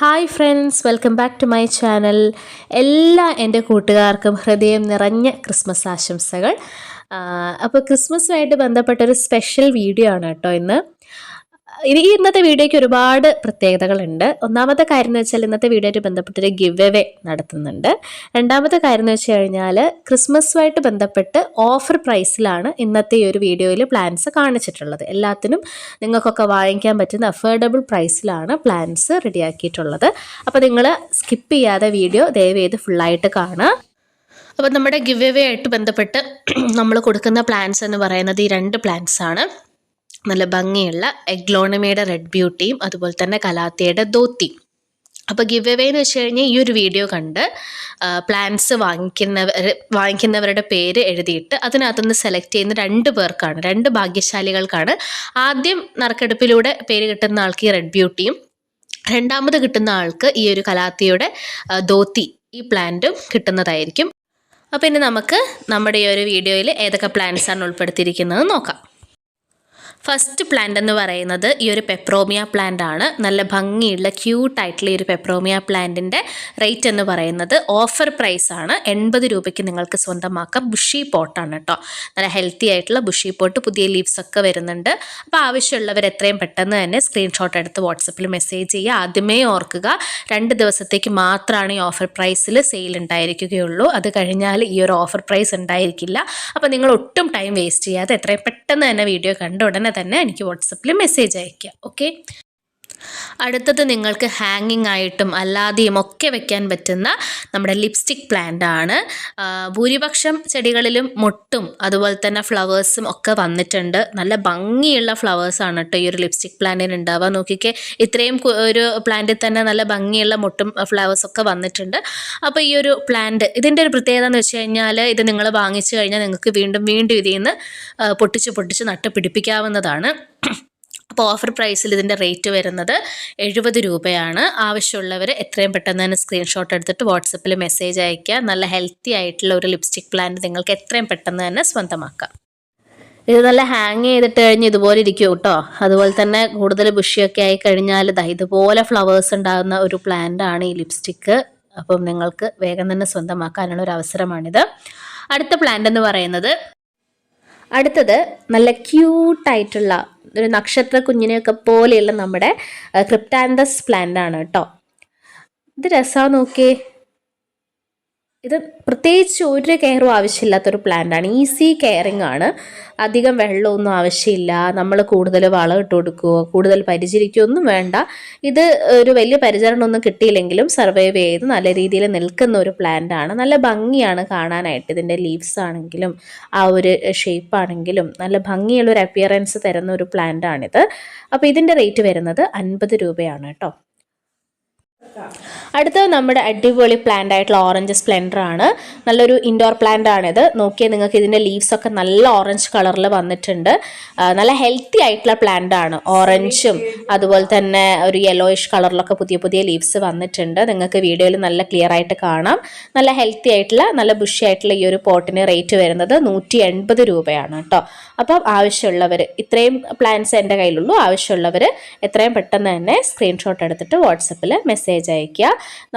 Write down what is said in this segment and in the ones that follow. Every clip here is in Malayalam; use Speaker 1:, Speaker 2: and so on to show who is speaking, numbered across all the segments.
Speaker 1: Hi friends welcome back to my channel എല്ലാ എന്റെ കൂട്ടുകാർക്കും ഹൃദയം നിറഞ്ഞ ക്രിസ്മസ് ആശംസകൾ. അപ്പോൾ ക്രിസ്മസുമായിട്ട് ബന്ധപ്പെട്ടൊരു സ്പെഷ്യൽ വീഡിയോ ആണ് കേട്ടോ ഇന്ന്. ഇനി ഇന്നത്തെ വീഡിയോയ്ക്ക് ഒരുപാട് പ്രത്യേകതകളുണ്ട്. ഒന്നാമത്തെ കാര്യം എന്ന് വെച്ചാൽ ഇന്നത്തെ വീഡിയോയായിട്ട് ബന്ധപ്പെട്ടൊരു ഗിവ് എവേ നടത്തുന്നുണ്ട്. രണ്ടാമത്തെ കാര്യം എന്ന് വെച്ച് കഴിഞ്ഞാൽ ക്രിസ്മസുമായിട്ട് ബന്ധപ്പെട്ട് ഓഫർ പ്രൈസിലാണ് ഇന്നത്തെ ഈ ഒരു വീഡിയോയിൽ പ്ലാൻസ് കാണിച്ചിട്ടുള്ളത്. എല്ലാത്തിനും നിങ്ങൾക്കൊക്കെ വാങ്ങിക്കാൻ പറ്റുന്ന അഫോർഡബിൾ പ്രൈസിലാണ് പ്ലാൻസ് റെഡിയാക്കിയിട്ടുള്ളത്. അപ്പോൾ നിങ്ങൾ സ്കിപ്പ് ചെയ്യാതെ വീഡിയോ ദയവ് ചെയ്ത് ഫുള്ളായിട്ട് കാണുക. അപ്പോൾ നമ്മുടെ ഗിവ് എവേ ആയിട്ട് ബന്ധപ്പെട്ട് നമ്മൾ കൊടുക്കുന്ന പ്ലാൻസ് എന്ന് പറയുന്നത് ഈ രണ്ട് പ്ലാൻസ് ആണ്. നല്ല ഭംഗിയുള്ള എഗ്ലോണമയുടെ റെഡ് ബ്യൂട്ടിയും അതുപോലെ തന്നെ കലാത്തിയുടെ ധോത്തിയും അപ്പോൾ ഗിവ് എവേ എന്ന് വെച്ച് കഴിഞ്ഞാൽ ഈ ഒരു വീഡിയോ കണ്ട് പ്ലാൻസ് വാങ്ങിക്കുന്നവർ വാങ്ങിക്കുന്നവരുടെ പേര് എഴുതിയിട്ട് അതിനകത്തുനിന്ന് സെലക്ട് ചെയ്യുന്ന രണ്ട് പേർക്കാണ് രണ്ട് ഭാഗ്യശാലികൾക്കാണ് ആദ്യം നറുക്കെടുപ്പിലൂടെ പേര് കിട്ടുന്ന ആൾക്ക് ഈ റെഡ് ബ്യൂട്ടിയും രണ്ടാമത് കിട്ടുന്ന ആൾക്ക് ഈ ഒരു കലാത്തിയുടെ ധോത്തി ഈ പ്ലാന്റും കിട്ടുന്നതായിരിക്കും. അപ്പോൾ ഇനി നമുക്ക് നമ്മുടെ ഈ ഒരു വീഡിയോയിൽ ഏതൊക്കെ പ്ലാന്റ്സാണ് ഉൾപ്പെടുത്തിയിരിക്കുന്നത് നോക്കാം. ഫസ്റ്റ് പ്ലാന്റ് എന്ന് പറയുന്നത് ഈ ഒരു പെപ്രോമിയ പ്ലാന്റ് ആണ്. നല്ല ഭംഗിയുള്ള ക്യൂട്ടായിട്ടുള്ള ഈ ഒരു പെപ്രോമിയ പ്ലാന്റിന്റെ റേറ്റ് എന്ന് പറയുന്നത് ഓഫർ പ്രൈസ് ആണ്. എൺപത് രൂപയ്ക്ക് നിങ്ങൾക്ക് സ്വന്തമാക്കാം. ബുഷി പോട്ടാണ് കേട്ടോ. നല്ല ഹെൽത്തി ആയിട്ടുള്ള ബുഷി പോട്ട് പുതിയ ലീവ്സ് ഒക്കെ വരുന്നുണ്ട്. അപ്പോൾ ആവശ്യമുള്ളവർ എത്രയും പെട്ടെന്ന് തന്നെ സ്ക്രീൻഷോട്ട് എടുത്ത് വാട്സപ്പിൽ മെസ്സേജ് ചെയ്യുക. ആദ്യമേ ഓർക്കുക രണ്ട് ദിവസത്തേക്ക് മാത്രമാണ് ഈ ഓഫർ പ്രൈസിൽ സെയിൽ ഉണ്ടായിരിക്കുകയുള്ളൂ. അത് കഴിഞ്ഞാൽ ഈ ഒരു ഓഫർ പ്രൈസ് ഉണ്ടായിരിക്കില്ല. അപ്പോൾ നിങ്ങൾ ഒട്ടും ടൈം വേസ്റ്റ് ചെയ്യാതെ എത്രയും പെട്ടെന്ന് തന്നെ വീഡിയോ കണ്ട ഉടനെ തന്നെ എനിക്ക് വാട്സപ്പിൽ മെസ്സേജ് അയയ്ക്കുക ഓക്കെ അടുത്തത് നിങ്ങൾക്ക് ഹാങ്ങിങ് ആയിട്ടും അല്ലാതെയും ഒക്കെ വെക്കാൻ പറ്റുന്ന നമ്മുടെ ലിപ്സ്റ്റിക് പ്ലാന്റ് ആണ്. ഭൂരിപക്ഷം ചെടികളിലും മുട്ടും അതുപോലെ തന്നെ ഫ്ലവേഴ്സും ഒക്കെ വന്നിട്ടുണ്ട്. നല്ല ഭംഗിയുള്ള ഫ്ലവേഴ്സാണ് കേട്ടോ ഈ ഒരു ലിപ്സ്റ്റിക് പ്ലാന്റിന് ഉണ്ടാവുക നോക്കിക്കേ ഇത്രയും ഒരു പ്ലാന്റിൽ തന്നെ നല്ല ഭംഗിയുള്ള മുട്ടും ഫ്ലവേഴ്സ് ഒക്കെ വന്നിട്ടുണ്ട്. അപ്പോൾ ഈ ഒരു പ്ലാന്റ് ഇതിന്റെ ഒരു പ്രത്യേകത എന്ന് വെച്ച് കഴിഞ്ഞാൽ ഇത് നിങ്ങൾ വാങ്ങിച്ചു കഴിഞ്ഞാൽ നിങ്ങൾക്ക് വീണ്ടും വീണ്ടും ഇതിൽ നിന്ന് പൊട്ടിച്ച് പൊട്ടിച്ച് നട്ട് പിടിപ്പിക്കാവുന്നതാണ് അപ്പോൾ ഓഫർ പ്രൈസിൽ ഇതിന്റെ റേറ്റ് വരുന്നത് എഴുപത് രൂപയാണ്. ആവശ്യമുള്ളവർ എത്രയും പെട്ടെന്ന് തന്നെ സ്ക്രീൻഷോട്ട് എടുത്തിട്ട് വാട്സപ്പിൽ മെസ്സേജ് അയയ്ക്കുക. നല്ല ഹെൽത്തി ആയിട്ടുള്ള ഒരു ലിപ്സ്റ്റിക് പ്ലാന്റ് നിങ്ങൾക്ക് എത്രയും പെട്ടെന്ന് തന്നെ സ്വന്തമാക്കാം. ഇത് നല്ല ഹാങ് ചെയ്തിട്ട് കഴിഞ്ഞ് ഇതുപോലെ ഇരിക്കും കേട്ടോ. അതുപോലെ തന്നെ കൂടുതൽ ബുഷിയൊക്കെ ആയി കഴിഞ്ഞാൽ ഇതുപോലെ ഫ്ലവേഴ്സ് ഉണ്ടാകുന്ന ഒരു പ്ലാന്റ് ആണ് ഈ ലിപ്സ്റ്റിക്ക് അപ്പം നിങ്ങൾക്ക് വേഗം തന്നെ സ്വന്തമാക്കാനുള്ള ഒരു അവസരമാണിത്. അടുത്ത പ്ലാന്റ് എന്ന് പറയുന്നത് അടുത്തത് നല്ല ക്യൂട്ടായിട്ടുള്ള ഒരു നക്ഷത്ര കുഞ്ഞിനെയൊക്കെ പോലെയുള്ള നമ്മുടെ ക്രിപ്റ്റാന്തസ് പ്ലാന്റ് ആണ് കേട്ടോ. ഇത് രസമാണ് നോക്കിയേ. ഇത് പ്രത്യേകിച്ച് ഒരു കെയറും ആവശ്യമില്ലാത്തൊരു പ്ലാന്റാണ്. ഈസി കെയറിങ് ആണ്. അധികം വെള്ളമൊന്നും ആവശ്യമില്ല. നമ്മൾ കൂടുതൽ വളം ഇട്ട് കൊടുക്കുകയോ കൂടുതൽ പരിചരിക്കുകയോ ഒന്നും വേണ്ട. ഇത് ഒരു വലിയ പരിചരണമൊന്നും കിട്ടിയില്ലെങ്കിലും സർവൈവ് ചെയ്ത് നല്ല രീതിയിൽ നിൽക്കുന്ന ഒരു പ്ലാന്റ് ആണ്. നല്ല ഭംഗിയാണ് കാണാനായിട്ട് ഇതിന്റെ ലീവ്സ് ആണെങ്കിലും ആ ഒരു ഷേപ്പ് ആണെങ്കിലും നല്ല ഭംഗിയുള്ള ഒരു അപ്പിയറൻസ് തരുന്ന ഒരു പ്ലാന്റ് ആണിത്. അപ്പോൾ ഇതിന്റെ റേറ്റ് വരുന്നത് അൻപത് രൂപയാണ് കേട്ടോ. അടുത്തത് നമ്മുടെ അടിപൊളി പ്ലാന്റ് ആയിട്ടുള്ള ഓറഞ്ച് സ്പ്ലെൻഡർ ആണ്. നല്ലൊരു ഇൻഡോർ പ്ലാന്റ് ആണിത് നോക്കിയാൽ നിങ്ങൾക്ക് ഇതിന്റെ ലീവ്സ് ഒക്കെ നല്ല ഓറഞ്ച് കളറിൽ വന്നിട്ടുണ്ട്. നല്ല ഹെൽത്തി ആയിട്ടുള്ള പ്ലാന്റ് ആണ്. ഓറഞ്ചും അതുപോലെ തന്നെ ഒരു യെല്ലോയിഷ് കളറിലൊക്കെ പുതിയ പുതിയ ലീവ്സ് വന്നിട്ടുണ്ട്. നിങ്ങൾക്ക് വീഡിയോയിൽ നല്ല ക്ലിയർ ആയിട്ട് കാണാം. നല്ല ഹെൽത്തി ആയിട്ടുള്ള നല്ല ബുഷി ആയിട്ടുള്ള ഈ ഒരു പോട്ടിന് റേറ്റ് വരുന്നത് നൂറ്റി എൺപത് രൂപയാണ് കേട്ടോ. അപ്പം ആവശ്യമുള്ളവർ ഇത്രയും പ്ലാൻസ് എന്റെ കയ്യിലുള്ളൂ. ആവശ്യമുള്ളവർ എത്രയും പെട്ടെന്ന് തന്നെ സ്ക്രീൻഷോട്ട് എടുത്തിട്ട് വാട്സപ്പിൽ മെസ്സേജ് അയയ്ക്കുക.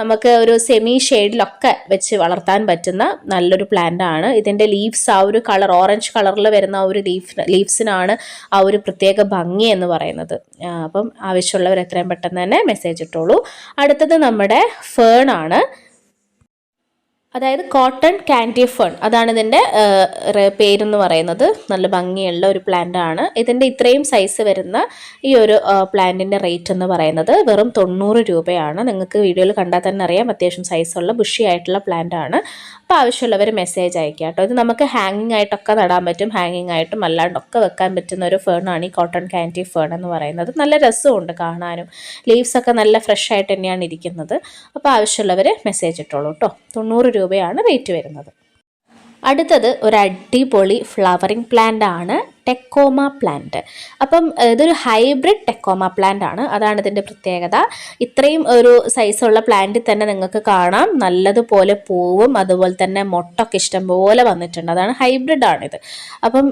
Speaker 1: നമുക്ക് ഒരു സെമി ഷെയ്ഡിലൊക്കെ വെച്ച് വളർത്താൻ പറ്റുന്ന നല്ലൊരു പ്ലാന്റ് ആണ്. ഇതിന്റെ ലീവ്സ് ആ ഒരു കളർ ഓറഞ്ച് കളറിൽ വരുന്ന ആ ഒരു ലീഫ് ലീവ്സിനാണ് ആ ഒരു പ്രത്യേക ഭംഗി എന്ന് പറയുന്നത്. അപ്പം ആവശ്യമുള്ളവർ എത്രയും പെട്ടെന്ന് തന്നെ മെസ്സേജ് ഇട്ടോളൂ. അടുത്തത് നമ്മുടെ ഫേൺ ആണ്. അതായത് കോട്ടൺ കാൻഡി ഫേൺ അതാണ് ഇതിന്റെ പേരെന്ന് പറയുന്നത്. നല്ല ഭംഗിയുള്ള ഒരു പ്ലാന്റ് ആണ്. ഇതിന്റെ ഇത്രയും സൈസ് വരുന്ന ഈ ഒരു പ്ലാന്റിന്റെ റേറ്റ് എന്ന് പറയുന്നത് വെറും തൊണ്ണൂറ് രൂപയാണ്. നിങ്ങൾക്ക് വീഡിയോയിൽ കണ്ടാൽ തന്നെ അറിയാം. അത്യാവശ്യം സൈസുള്ള ബുഷി ആയിട്ടുള്ള പ്ലാന്റ് ആണ്. അപ്പോൾ ആവശ്യമുള്ളവർ മെസ്സേജ് അയക്കുക കേട്ടോ. ഇത് നമുക്ക് ഹാങ്ങിങ് ആയിട്ടൊക്കെ നടാൻ പറ്റും. ഹാങ്ങിങ് ആയിട്ടും അല്ലാണ്ടൊക്കെ വെക്കാൻ പറ്റുന്ന ഒരു ഫേണാണ് ഈ കോട്ടൺ കാന്റി ഫേൺ എന്ന് പറയുന്നത്. നല്ല രസമുണ്ട് കാണാനും. ലീവ്സൊക്കെ നല്ല ഫ്രഷ് ആയിട്ട് തന്നെയാണ് ഇരിക്കുന്നത്. അപ്പോൾ ആവശ്യമുള്ളവർ മെസ്സേജ് ഇട്ടോളൂ കേട്ടോ. തൊണ്ണൂറ് രൂപയാണ് റേറ്റ് വരുന്നത്. അടുത്തത് ഒരു അടിപൊളി ഫ്ലവറിങ് പ്ലാന്റ് ആണ്. Tecoma plant. അപ്പം ഇതൊരു ഹൈബ്രിഡ് ടെക്കോമ പ്ലാന്റ് ആണ് അതാണ് ഇതിന്റെ പ്രത്യേകത. ഇത്രയും ഒരു സൈസുള്ള പ്ലാന്റിൽ തന്നെ നിങ്ങൾക്ക് കാണാം. നല്ലതുപോലെ പൂവും അതുപോലെ തന്നെ മൊട്ടൊക്കെ ഇഷ്ടംപോലെ വന്നിട്ടുണ്ട്. അതാണ് ഹൈബ്രിഡ് ആണിത് അപ്പം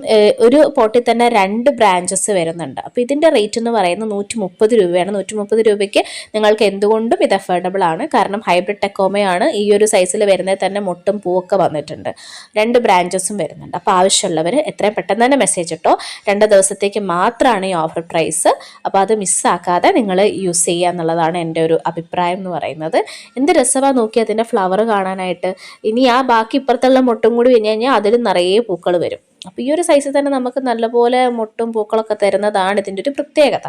Speaker 1: ഒരു പോട്ടിൽ തന്നെ രണ്ട് ബ്രാഞ്ചസ് വരുന്നുണ്ട്. അപ്പോൾ ഇതിന്റെ റേറ്റ് എന്ന് പറയുന്നത് നൂറ്റി മുപ്പത് രൂപയാണ്. നൂറ്റി മുപ്പത് രൂപയ്ക്ക് നിങ്ങൾക്ക് എന്തുകൊണ്ടും ഇത് അഫോർഡബിൾ ആണ്. കാരണം ഹൈബ്രിഡ് ടെക്കോമയാണ് ഈ ഒരു സൈസിൽ വരുന്നത് തന്നെ മുട്ടും പൂവൊക്കെ വന്നിട്ടുണ്ട്. രണ്ട് ബ്രാഞ്ചസും വരുന്നുണ്ട്. അപ്പോൾ ആവശ്യമുള്ളവർ എത്രയും പെട്ടെന്ന് തന്നെ മെസ്സേജ് ഇട്ടോ രണ്ട് ദിവസത്തേക്ക് മാത്രമാണ് ഈ ഓഫർ പ്രൈസ് അപ്പോൾ അത് മിസ്സാക്കാതെ നിങ്ങൾ യൂസ് ചെയ്യുക എന്നുള്ളതാണ് എന്റെ ഒരു അഭിപ്രായം എന്ന് പറയുന്നത്. എന്ത് രസമാണ് നോക്കി അതിന്റെ ഫ്ലവർ കാണാനായിട്ട്. ഇനി ആ ബാക്കി ഇപ്പുറത്തുള്ള മുട്ടും കൂടി കഴിഞ്ഞ് കഴിഞ്ഞാൽ അതിൽ നിറയെ പൂക്കൾ വരും. അപ്പോൾ ഈ ഒരു സൈസിൽ തന്നെ നമുക്ക് നല്ലപോലെ മുട്ടും പൂക്കളൊക്കെ തരുന്നതാണ് ഇതിന്റെ ഒരു പ്രത്യേകത.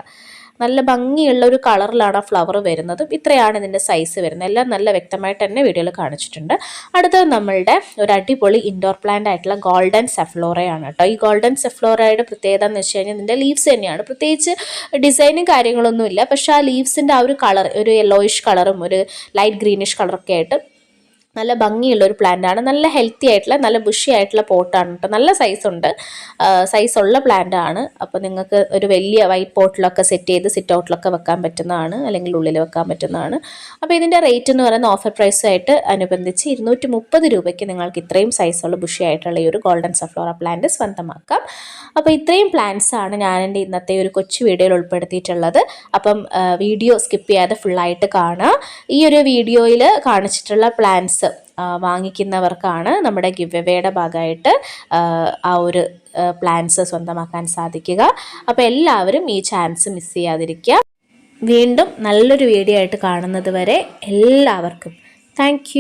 Speaker 1: നല്ല ഭംഗിയുള്ള ഒരു കളറിലാണ് ആ ഫ്ലവർ വരുന്നതും. ഇത്രയാണ് ഇതിന്റെ സൈസ് വരുന്നത്. എല്ലാം നല്ല വ്യക്തമായിട്ട് തന്നെ വീഡിയോയിൽ കാണിച്ചിട്ടുണ്ട്. അടുത്തത് നമ്മളുടെ ഒരു അടിപൊളി ഇൻഡോർ പ്ലാന്റ് ആയിട്ടുള്ള ഗോൾഡൻ സെഫ്ലോറയാണ് കേട്ടോ. ഈ ഗോൾഡൻ സെഫ്ലോറയുടെ പ്രത്യേകത എന്ന് വെച്ച് കഴിഞ്ഞാൽ ഇതിന്റെ ലീവ്സ് തന്നെയാണ്. പ്രത്യേകിച്ച് ഡിസൈനും കാര്യങ്ങളൊന്നുമില്ല. പക്ഷേ ആ ലീവ്സിന്റെ ആ ഒരു കളർ ഒരു യെല്ലോയിഷ് കളറും ഒരു ലൈറ്റ് ഗ്രീനിഷ് കളറൊക്കെ ആയിട്ട് നല്ല ഭംഗിയുള്ള ഒരു പ്ലാന്റ് ആണ്. നല്ല ഹെൽത്തി ആയിട്ടുള്ള നല്ല ബുഷി ആയിട്ടുള്ള പോട്ടാണ് കേട്ടോ നല്ല സൈസ് ഉണ്ട്. സൈസ് ഉള്ള പ്ലാന്റ് ആണ്. അപ്പോൾ നിങ്ങൾക്ക് ഒരു വലിയ വൈറ്റ് പോട്ടിലൊക്കെ സെറ്റ് ചെയ്ത് സിറ്റ് ഔട്ടിലൊക്കെ വെക്കാൻ പറ്റുന്നതാണ്. അല്ലെങ്കിൽ ഉള്ളിൽ വെക്കാൻ പറ്റുന്നതാണ്. അപ്പോൾ ഇതിന്റെ റേറ്റ് എന്ന് പറയുന്ന ഓഫർ പ്രൈസുമായിട്ട് അനുബന്ധിച്ച് ഇരുന്നൂറ്റി മുപ്പത് രൂപയ്ക്ക് നിങ്ങൾക്ക് ഇത്രയും സൈസുള്ള ബുഷി ആയിട്ടുള്ള ഈ ഒരു ഗോൾഡൻ സഫ്ലോറ പ്ലാന്റ് സ്വന്തമാക്കാം. അപ്പോൾ ഇത്രയും പ്ലാന്റ്സ് ആണ് ഞാൻ എന്റെ ഇന്നത്തെ ഒരു കൊച്ചു വീഡിയോയിൽ ഉൾപ്പെടുത്തിയിട്ടുള്ളത്. അപ്പം വീഡിയോ സ്കിപ്പ് ചെയ്യാതെ ഫുള്ളായിട്ട് കാണുക ഈ ഒരു വീഡിയോയിൽ കാണിച്ചിട്ടുള്ള പ്ലാന്റ്സ് വാങ്ങിക്കുന്നവർക്കാണ് നമ്മുടെ ഗിവ് എവേയുടെ ഭാഗമായിട്ട് ആ ഒരു പ്ലാൻസ് സ്വന്തമാക്കാൻ സാധിക്കുക. അപ്പോൾ എല്ലാവരും ഈ ചാൻസ് മിസ് ചെയ്യാതിരിക്കുക. വീണ്ടും നല്ലൊരു വീഡിയോ ആയിട്ട് കാണുന്നത് വരെ എല്ലാവർക്കും താങ്ക്